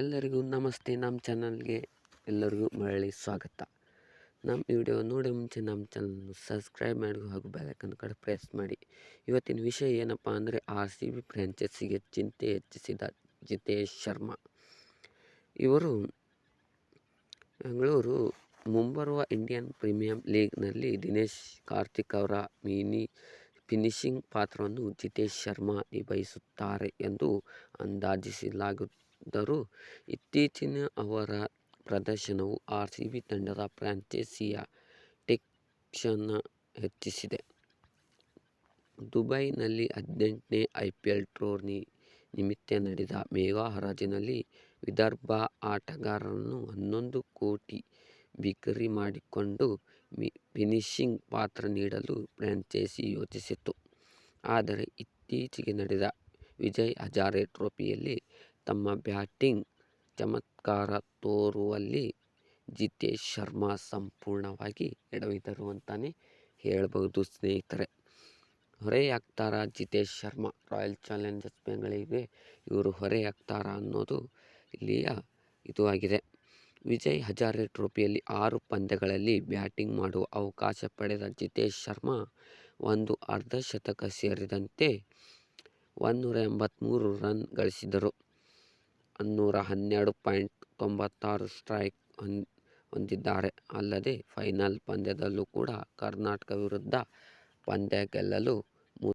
ಎಲ್ಲರಿಗೂ ನಮಸ್ತೆ. ನಮ್ಮ ಚಾನಲ್ಗೆ ಎಲ್ಲರಿಗೂ ಮರಳಿ ಸ್ವಾಗತ. ನಮ್ಮ ವಿಡಿಯೋ ನೋಡಿ ಮುಂಚೆ ನಮ್ಮ ಚಾನಲ್ನ ಸಬ್ಸ್ಕ್ರೈಬ್ ಮಾಡಿ ಹಾಗೂ ಬೆಲೈಕನ್ ಕಡೆ ಪ್ರೆಸ್ ಮಾಡಿ. ಇವತ್ತಿನ ವಿಷಯ ಏನಪ್ಪ ಅಂದರೆ ಆರ್ ಸಿ ಬಿ ಫ್ರಾಂಚೈಸಿಗೆ ಚಿಂತೆ ಹೆಚ್ಚಿಸಿದ ಜಿತೇಶ್ ಶರ್ಮಾ. ಇವರು ಬೆಂಗಳೂರು ಮುಂಬರುವ ಇಂಡಿಯನ್ ಪ್ರೀಮಿಯಂ ಲೀಗ್ನಲ್ಲಿ ದಿನೇಶ್ ಕಾರ್ತಿಕ್ ಅವರ ಮಿನಿ ಫಿನಿಶಿಂಗ್ ಪಾತ್ರವನ್ನು ಜಿತೇಶ್ ಶರ್ಮಾ ನಿಭಾಯಿಸುತ್ತಾರೆ ಎಂದು ಅಂದಾಜಿಸಲಾಗಿದ್ದರೂ ಇತ್ತೀಚಿನ ಅವರ ಪ್ರದರ್ಶನವು ಆರ್ ಸಿ ಬಿ ತಂಡದ ಫ್ರಾಂಚೈಸಿಯ ಟೆಕ್ಷನ್ ಹೆಚ್ಚಿಸಿದೆ. ದುಬೈನಲ್ಲಿ ಹದಿನೆಂಟನೇ ಐಪಿಎಲ್ ಟೂರ್ನಿ ನಿಮಿತ್ತ ನಡೆದ ಮೇಘಾ ಹರಾಜಿನಲ್ಲಿ ವಿದರ್ಭ ಆಟಗಾರರನ್ನು ಹನ್ನೊಂದು ಕೋಟಿ ಬಿಕರಿ ಮಾಡಿಕೊಂಡು ಫಿನಿಶಿಂಗ್ ಪಾತ್ರ ನೀಡಲು ಫ್ರಾಂಚೈಸಿ ಯೋಚಿಸಿತ್ತು. ಆದರೆ ಇತ್ತೀಚೆಗೆ ನಡೆದ ವಿಜಯ್ ಹಜಾರೆ ಟ್ರೋಫಿಯಲ್ಲಿ ತಮ್ಮ ಬ್ಯಾಟಿಂಗ್ ಚಮತ್ಕಾರ ತೋರುವಲ್ಲಿ ಜಿತೇಶ್ ಶರ್ಮಾ ಸಂಪೂರ್ಣವಾಗಿ ಎಡವಿದರು ಅಂತಲೇ ಹೇಳಬಹುದು ಸ್ನೇಹಿತರೆ. ಹೊರೆಯಾಗ್ತಾರಾ ಜಿತೇಶ್ ಶರ್ಮಾ, ರಾಯಲ್ ಚಾಲೆಂಜರ್ಸ್ ಬೆಂಗಳೂರಿಗೆ ಇವರು ಹೊರೆಯಾಗ್ತಾರಾ ಅನ್ನೋದು ಇಲ್ಲಿಯ ಇದು ಆಗಿದೆ. ವಿಜಯ್ ಹಜಾರೆ ಟ್ರೋಫಿಯಲ್ಲಿ ಆರು ಪಂದ್ಯಗಳಲ್ಲಿ ಬ್ಯಾಟಿಂಗ್ ಮಾಡುವ ಅವಕಾಶ ಪಡೆದ ಜಿತೇಶ್ ಶರ್ಮಾ ಒಂದು ಅರ್ಧಶತಕ ಸೇರಿದಂತೆ ಒಂನ್ನೂರ ಎಂಬತ್ತ್ಮೂರು ರನ್ ಗಳಿಸಿದರು. ಅನ್ನೂರ ಹನ್ನೆರಡು ಪಾಯಿಂಟ್ ತೊಂಬತ್ತಾರು ಸ್ಟ್ರೈಕ್ ಹೊಂದಿದ್ದಾರೆ. ಅಲ್ಲದೆ ಫೈನಲ್ ಪಂದ್ಯದಲ್ಲೂ ಕೂಡ ಕರ್ನಾಟಕ ವಿರುದ್ಧ ಪಂದ್ಯ ಗೆಲ್ಲಲು